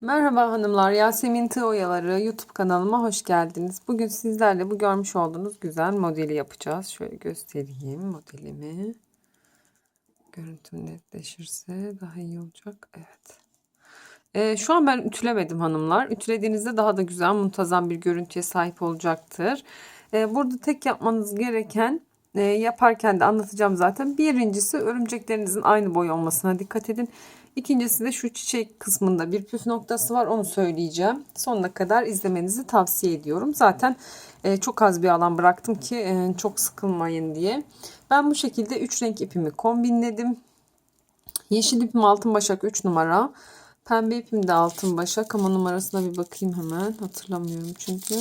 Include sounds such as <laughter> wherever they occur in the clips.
Merhaba hanımlar, Yasemin Tığ Oyaları YouTube kanalıma hoş geldiniz. Bugün sizlerle bu görmüş olduğunuz güzel modeli yapacağız. Şöyle göstereyim modelimi. Görüntüm netleşirse daha iyi olacak. Evet. Ee, şu an ben ütülemedim hanımlar. Ütülediğinizde daha da güzel, muntazam bir görüntüye sahip olacaktır. Ee, burada tek yapmanız gereken e, yaparken de anlatacağım zaten. Birincisi örümceklerinizin aynı boy olmasına dikkat edin. İkincisi de şu çiçek kısmında bir püf noktası var onu söyleyeceğim. Sonuna kadar izlemenizi tavsiye ediyorum. Zaten e, çok az bir alan bıraktım ki e, çok sıkılmayın diye. Ben bu şekilde 3 renk ipimi kombinledim. Yeşil ipim altın başak 3 numara. Pembe ipim de altın başak ama numarasına bir bakayım hemen. Hatırlamıyorum çünkü.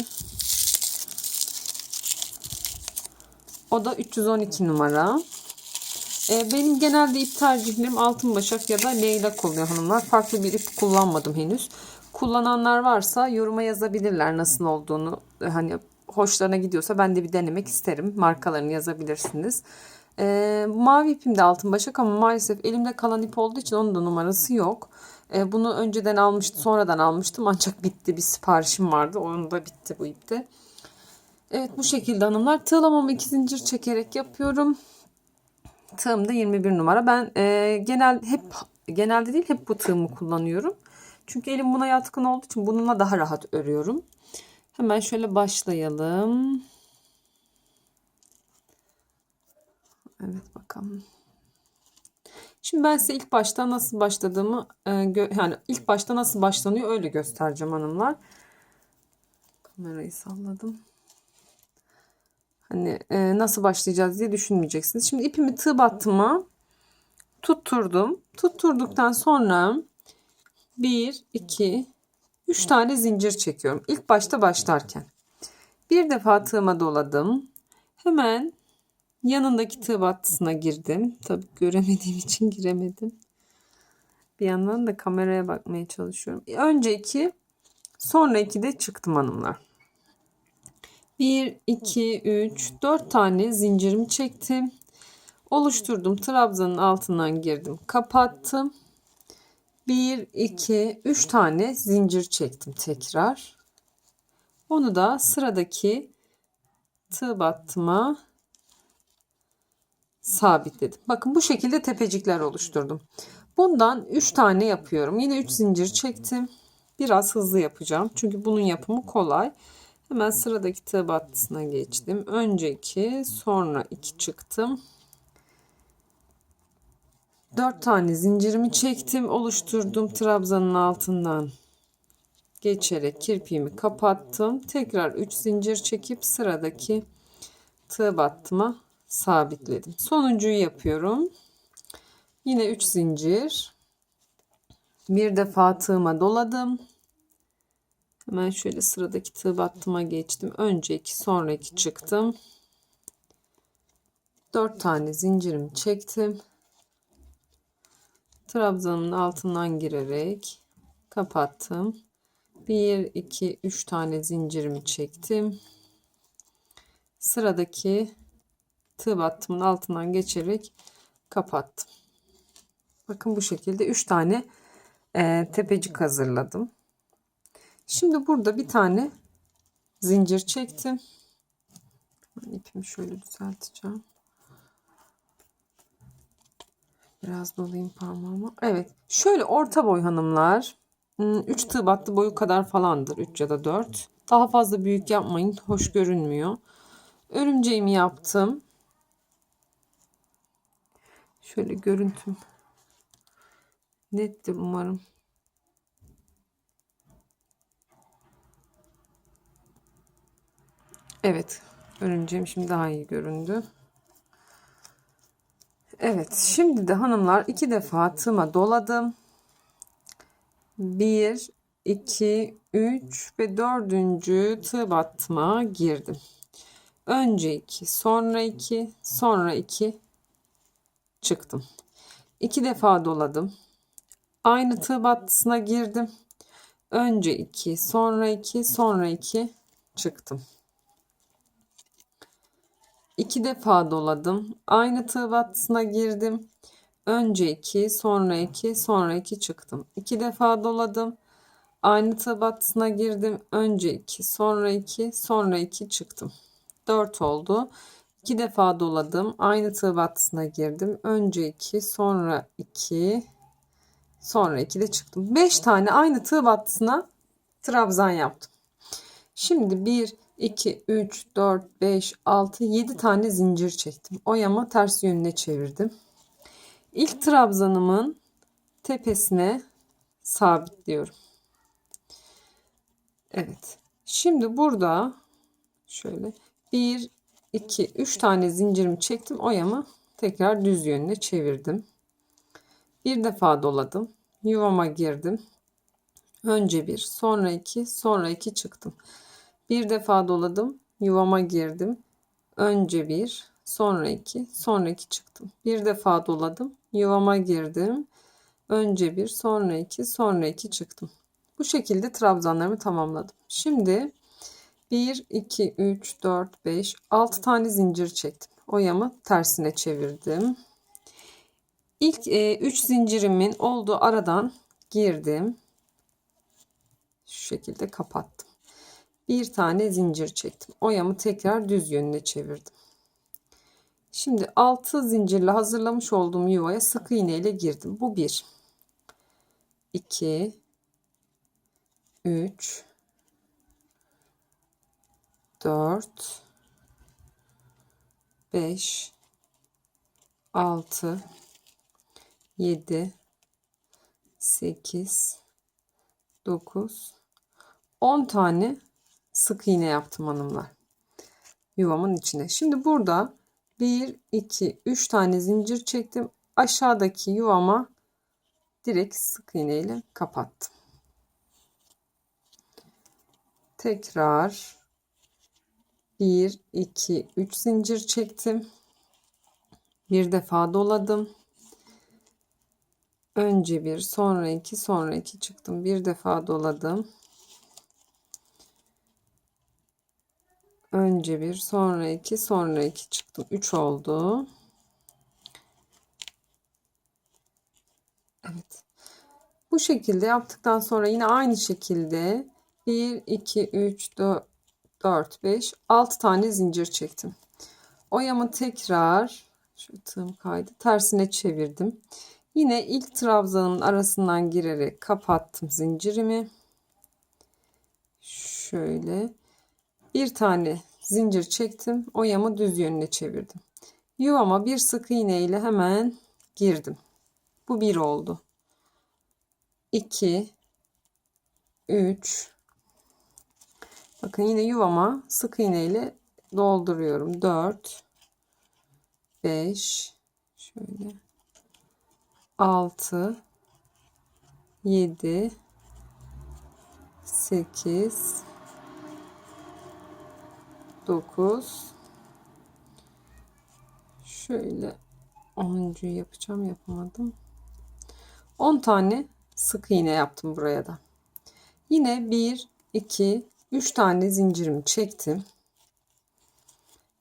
O da 312 numara. E, benim genelde ip tercihlerim altın başak ya da leylak oluyor hanımlar. Farklı bir ip kullanmadım henüz. Kullananlar varsa yoruma yazabilirler nasıl olduğunu. E, Hani hoşlarına gidiyorsa ben de bir denemek isterim. Markalarını yazabilirsiniz. E, mavi ipim de altın başak ama maalesef elimde kalan ip olduğu için onun da numarası yok. E, bunu önceden almıştım, sonradan almıştım ancak bitti. Bir siparişim vardı. Onun da bitti bu ipte. Evet bu şekilde hanımlar. Tığlamamı iki zincir çekerek yapıyorum. Tığım da 21 numara. Ben e, genel hep genelde değil hep bu tığımı kullanıyorum. Çünkü elim buna yatkın olduğu için bununla daha rahat örüyorum. Hemen şöyle başlayalım. Evet bakalım. Şimdi ben size ilk başta nasıl başladığımı e, yani ilk başta nasıl başlanıyor öyle göstereceğim hanımlar. Kamerayı salladım. Hani e, nasıl başlayacağız diye düşünmeyeceksiniz. Şimdi ipimi tığ battıma tutturdum. Tutturduktan sonra 1, 2, 3 tane zincir çekiyorum. İlk başta başlarken. Bir defa tığıma doladım. Hemen yanındaki tığ battısına girdim. Tabii göremediğim için giremedim. Bir yandan da kameraya bakmaya çalışıyorum. Önce iki, sonra iki de çıktım hanımlar. 1, 2, 3, 4 tane zincirimi çektim. Oluşturdum. Trabzanın altından girdim. Kapattım. 1, 2, 3 tane zincir çektim tekrar. Onu da sıradaki tığ battıma sabitledim. Bakın bu şekilde tepecikler oluşturdum. Bundan 3 tane yapıyorum. Yine 3 zincir çektim. Biraz hızlı yapacağım. Çünkü bunun yapımı kolay. Hemen sıradaki tığ battısına geçtim. Önce 2, sonra 2 çıktım. 4 tane zincirimi çektim, oluşturdum trabzanın altından. Geçerek kirpiğimi kapattım. Tekrar 3 zincir çekip sıradaki tığ battıma sabitledim. Sonuncuyu yapıyorum. Yine 3 zincir. Bir defa tığıma doladım. Hemen şöyle sıradaki tığ battıma geçtim. Önce 2 sonra 2 çıktım. 4 tane zincirimi çektim. Trabzanın altından girerek kapattım. 1 2 3 tane zincirimi çektim. Sıradaki tığ battımın altından geçerek kapattım. Bakın bu şekilde 3 tane e, tepecik hazırladım. Şimdi burada bir tane zincir çektim. İpimi şöyle düzelteceğim. Biraz dolayayım parmağımı. Evet. Şöyle orta boy hanımlar. 3 tığ battı boyu kadar falandır. 3 ya da 4. Daha fazla büyük yapmayın. Hoş görünmüyor. Örümceğimi yaptım. Şöyle görüntüm nettir umarım. Evet. Örümceğim şimdi daha iyi göründü. Evet. Şimdi de hanımlar iki defa tığıma doladım. 1, 2, 3 ve dördüncü tığ battıma girdim. Önce 2, sonra 2, sonra 2 çıktım. İki defa doladım. Aynı tığ battısına girdim. Önce 2, sonra 2, sonra 2 çıktım. İki defa doladım. Aynı tığ battısına girdim. Önce 2, sonra 2, sonra 2 çıktım. İki defa doladım. Aynı tığ battısına girdim. Önce 2, sonra 2, sonra 2 çıktım. 4 oldu. 2 defa doladım. Aynı tığ battısına girdim. Önce 2, sonra 2, sonra 2 de çıktım. 5 tane aynı tığ battısına trabzan yaptım. Şimdi 1, 2, 3, 4, 5, 6, 7 tane zincir çektim. Oyama ters yönüne çevirdim. İlk trabzanımın tepesine sabitliyorum. Evet. Şimdi burada şöyle 1, 2, 3 tane zincirimi çektim. Oyamı tekrar düz yönüne çevirdim. Bir defa doladım. Yuvama girdim. Önce bir, sonra iki, sonra iki çıktım. Bir defa doladım. Yuvama girdim. Önce bir, sonra iki, sonra iki çıktım. Bir defa doladım. Yuvama girdim. Önce bir, sonra iki, sonra iki çıktım. Bu şekilde trabzanlarımı tamamladım. Şimdi 1, 2, 3, 4, 5, 6 tane zincir çektim. Oyamı tersine çevirdim. İlk 3 e, zincirimin olduğu aradan girdim. Şu şekilde kapattım. Bir tane zincir çektim. Oyamı tekrar düz yönüne çevirdim. Şimdi 6 zincirle hazırlamış olduğum yuvaya sık iğne ile girdim. Bu 1 2 3 4 5 6 7 8 9 10 tane sık iğne yaptım hanımlar. Yuvamın içine. Şimdi burada 1 2 3 tane zincir çektim. Aşağıdaki yuvama direkt sık iğne ile kapattım. Tekrar 1 2 3 zincir çektim. Bir defa doladım. Önce bir, sonra iki, sonra iki çıktım. Bir defa doladım. Önce bir, sonra iki, sonra iki çıktım. Üç oldu. Evet. Bu şekilde yaptıktan sonra yine aynı şekilde 1, 2, 3, 4, 4, 5, 6 tane zincir çektim. Oyamı tekrar şu tığım kaydı tersine çevirdim. Yine ilk trabzanın arasından girerek kapattım zincirimi. Şöyle bir tane zincir çektim. Oyamı düz yönüne çevirdim. Yuvama bir sık iğne ile hemen girdim. Bu bir oldu. 2 3 Bakın yine yuvama sık iğne ile dolduruyorum. 4 5 şöyle 6 7 8 9 şöyle 10. yapacağım yapamadım 10 tane sık iğne yaptım buraya da yine 1 2 3 tane zincirimi çektim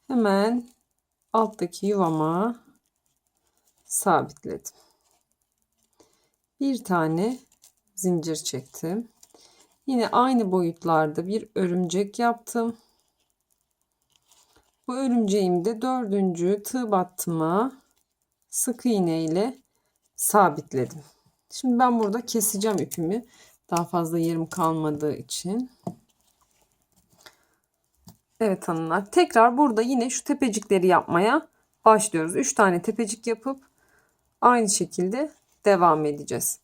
hemen alttaki yuvama sabitledim bir tane zincir çektim. Yine aynı boyutlarda bir örümcek yaptım. Bu örümceğimi de dördüncü tığ battıma sık iğne ile sabitledim. Şimdi ben burada keseceğim ipimi. Daha fazla yerim kalmadığı için. Evet hanımlar. Tekrar burada yine şu tepecikleri yapmaya başlıyoruz. 3 tane tepecik yapıp aynı şekilde devam edeceğiz.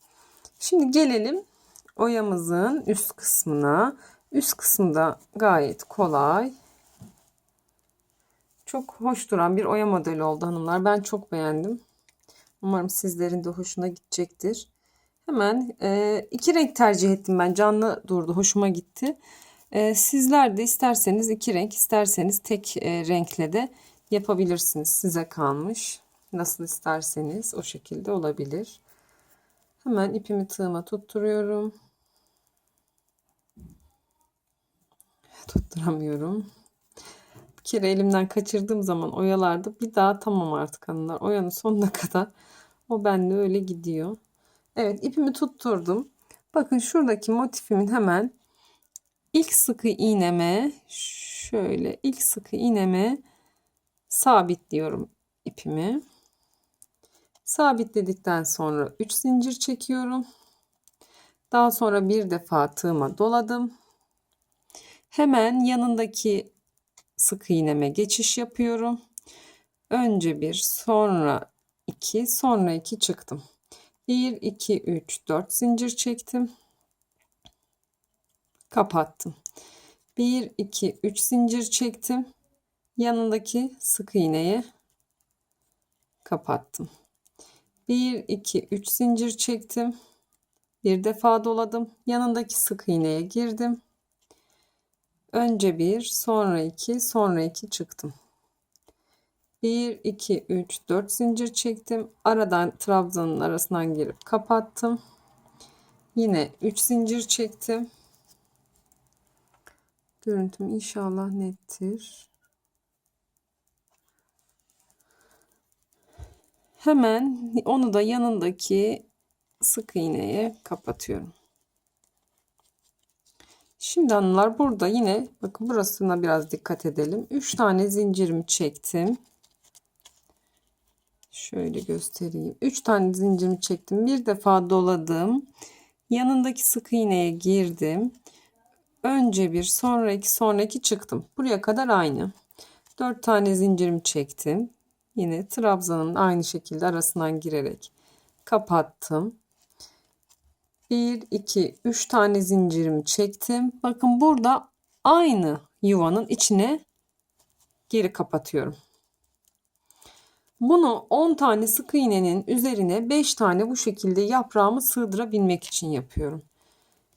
Şimdi gelelim oyamızın üst kısmına. Üst kısmında gayet kolay. Çok hoş duran bir oya modeli oldu hanımlar. Ben çok beğendim. Umarım sizlerin de hoşuna gidecektir. Hemen e, iki renk tercih ettim ben. Canlı durdu. Hoşuma gitti. E, sizler de isterseniz iki renk isterseniz tek e, renkle de yapabilirsiniz. Size kalmış. Nasıl isterseniz o şekilde olabilir. Hemen ipimi tığıma tutturuyorum. Tutturamıyorum. Kere elimden kaçırdığım zaman oyalarda bir daha tamam artık hanımlar. Oyanın sonuna <laughs> kadar o benle öyle gidiyor. Evet ipimi tutturdum. Bakın şuradaki motifimin hemen ilk sıkı iğneme şöyle ilk sıkı iğneme sabitliyorum ipimi. Sabitledikten sonra 3 zincir çekiyorum. Daha sonra bir defa tığıma doladım. Hemen yanındaki sık iğneme geçiş yapıyorum. Önce bir, sonra iki, sonra iki çıktım. 1 2 3 4 zincir çektim. Kapattım. 1 2 3 zincir çektim. Yanındaki sık iğneye kapattım. 1 2 3 zincir çektim. Bir defa doladım. Yanındaki sık iğneye girdim. Önce bir, sonra iki, sonra iki çıktım. 1 2 3 4 zincir çektim. Aradan trabzanın arasından girip kapattım. Yine 3 zincir çektim. Görüntüm inşallah nettir. Hemen onu da yanındaki sık iğneye kapatıyorum. Şimdi hanımlar burada yine bakın burasına biraz dikkat edelim. 3 tane zincirimi çektim. Şöyle göstereyim. 3 tane zincirimi çektim. Bir defa doladım. Yanındaki sık iğneye girdim. Önce bir, sonra iki, sonra iki çıktım. Buraya kadar aynı. 4 tane zincirimi çektim. Yine trabzanın aynı şekilde arasından girerek kapattım. 1 2 3 tane zincirimi çektim. Bakın burada aynı yuvanın içine geri kapatıyorum. Bunu 10 tane sık iğnenin üzerine 5 tane bu şekilde yaprağımı sığdırabilmek için yapıyorum.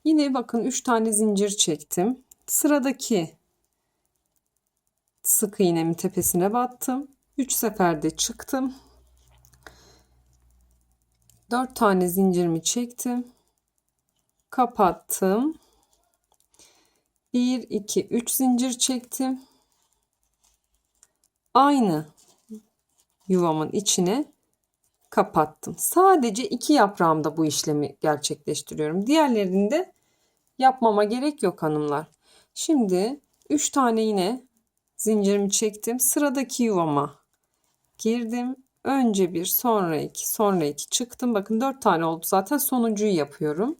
Yine bakın 3 tane zincir çektim. Sıradaki sık iğnemin tepesine battım. 3 seferde çıktım. 4 tane zincirimi çektim. Kapattım. 1 2 3 zincir çektim. Aynı yuvamın içine kapattım. Sadece iki yaprağımda bu işlemi gerçekleştiriyorum. Diğerlerinde yapmama gerek yok hanımlar. Şimdi 3 tane yine zincirimi çektim. Sıradaki yuvama girdim. Önce bir, sonra iki, sonra iki çıktım. Bakın 4 tane oldu zaten sonuncuyu yapıyorum.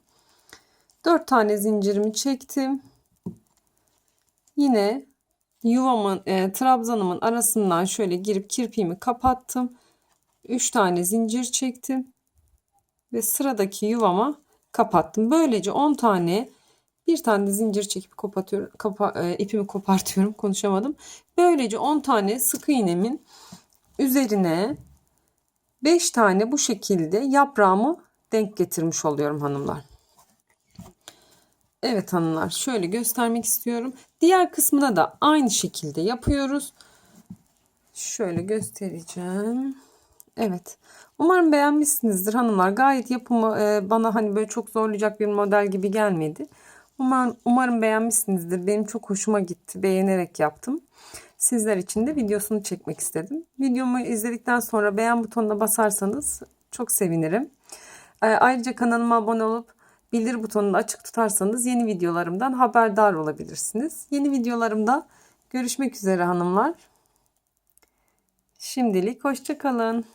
4 tane zincirimi çektim. Yine yuvamın e, trabzanımın arasından şöyle girip kirpiğimi kapattım. 3 tane zincir çektim ve sıradaki yuvama kapattım. Böylece 10 tane bir tane zincir çekip kapatıyorum, kapa, e, ipimi kopartıyorum <laughs> konuşamadım. Böylece 10 tane sık iğnemin üzerine 5 tane bu şekilde yaprağımı denk getirmiş oluyorum hanımlar. Evet hanımlar şöyle göstermek istiyorum. Diğer kısmına da aynı şekilde yapıyoruz. Şöyle göstereceğim. Evet. Umarım beğenmişsinizdir hanımlar. Gayet yapımı e, bana hani böyle çok zorlayacak bir model gibi gelmedi. Umarım, umarım beğenmişsinizdir. Benim çok hoşuma gitti. Beğenerek yaptım. Sizler için de videosunu çekmek istedim. Videomu izledikten sonra beğen butonuna basarsanız çok sevinirim. E, ayrıca kanalıma abone olup bildir butonunu açık tutarsanız yeni videolarımdan haberdar olabilirsiniz. Yeni videolarımda görüşmek üzere hanımlar. Şimdilik hoşçakalın.